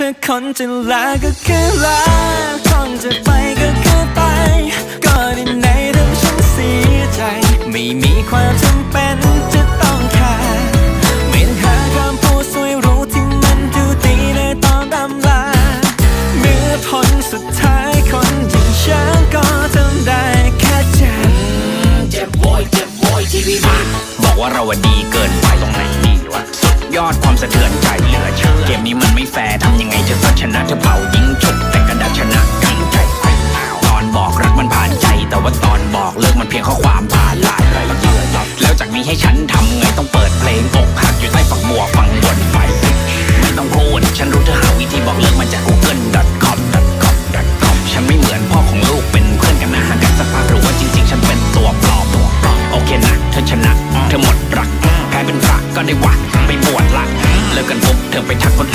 ถ้าคนจะลาก็คือลาคนจะไปก็คือไป ก็ได้ในทำฉันเสียใจ ไม่มีความจำเป็นจะต้องแคร์ไม่หาคำพูดสวยรู้ที่มันดูดีในตอนดำลา เมื่อผลสุดท้ายคนอย่างฉันก็ทำได้แค่เจ็บเจ็บโวยเจ็บโวยที่วีมาบอกว่าเราดีเกินไปตรงไหนดีวะ สุดยอดความสะเทือนใจเหลือเชื่อเกมนี้มัน ฟทำยังไงจะสัชนะเธอเผายิงชกแต่กระดาษชนะกันใจตอนบอกรักมันผ่านใจ แต่ว่าตอนบอกเลิกมันเพียงข้อความผ่านลายไรเยื่แล้วจากนี้ให้ฉันทำไงต้องเปิดเพลงอกหักอยู่ใต้ฝักบัวฟังบนไฟไม่ต้องพูดฉันรู้เธอหาวิธีบอกเลิกมันจาก google.com .com .com ฉันไม่เหมือนพ่อของลูกเป็นเพื่อนกันนะห่างกันสักพักหรือว่าจริง ๆ ฉันเป็นตัวปลอมโอเคนะเธอชนะเธอหมดรักกลายเป็นพระก็ได้วัะไปบวดละเลิกกันปุ๊บเธอไปทักคน